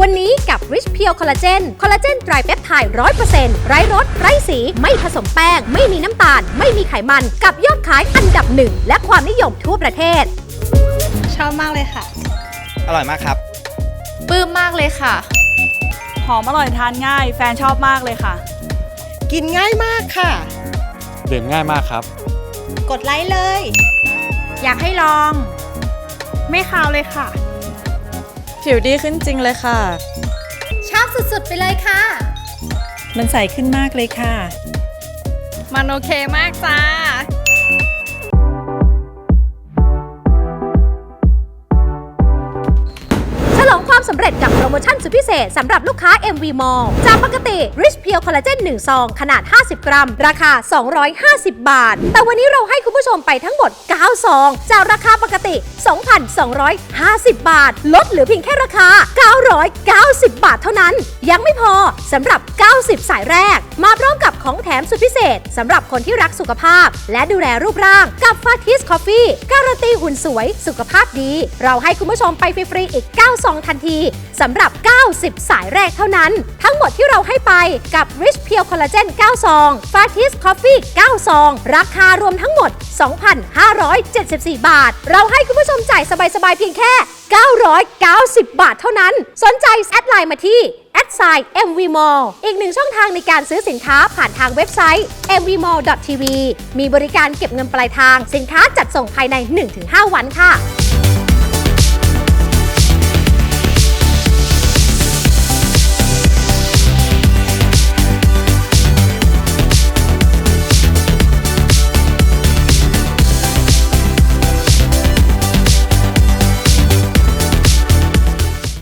วันนี้กับ Rich Pure Collagen คอลลาเจนไตรเปปไทด์100%ไร้รส ไร้สี ไม่ผสมแป้ง ไม่มีน้ำตาล ไม่มีไขมัน กับยอดขายอันดับหนึ่ง และความนิยมทั่วประเทศ ชอบมากเลยค่ะ อร่อยมากครับ ปลื้มมากเลยค่ะ หอมอร่อยทานง่าย แฟนชอบมากเลยค่ะ กินง่ายมากค่ะ ดื่มง่ายมากครับ กดไลค์เลย อยากให้ลอง ไม่คาวเลยค่ะ ผิวดีขึ้นจริงเลยค่ะ ชอบสุดๆ ไปเลยค่ะ มันใสขึ้นมากเลยค่ะ มันโอเคมากจ้า ฉลองความสำเร็จกับโปรโมชั่นสุดพิเศษสำหรับลูกค้า MV Mall จากปกติ Rich Pure Collagen 1ซองขนาด 50 กรัม ราคา 250 บาท แต่วันนี้เราให้คุณผู้ชมไปทั้งหมด 9 ซอง จากราคาปกติ 2,250 บาท ลดเหลือเพียงแค่ราคาาทเท่านั้น ยังไม่พอสำหรับ 90 สายแรก มาพร้อมกับของแถมสุดพิเศษสำหรับคนที่รักสุขภาพ และดูแลรูปร่างกับ f a t i s Coffee การันตีหุ่นสวยสุขภาพดี เราให้คุณผู้ชมไปฟรีๆอีก 9 ซองทันทีสำหรับ 90 สายแรกเท่านั้น ทั้งหมดที่เราให้ไปกับ Rich Pure Collagen 9 ซอง f a t i s Coffee 9ซอง ราคารวมทั้งหมด 2,574 บาท เราให้คุณผู้ชม จ่ายสบายๆเพียงแค่ 990 บาทเท่านั้น สนใจแอดไลน์มาที่แอดไซน์ mvmall อีกหนึ่งช่องทางในการซื้อสินค้าผ่านทางเว็บไซต์ mvmall.tv มีบริการเก็บเงินปลายทางสินค้าจัดส่งภายใน 1-5 วันค่ะ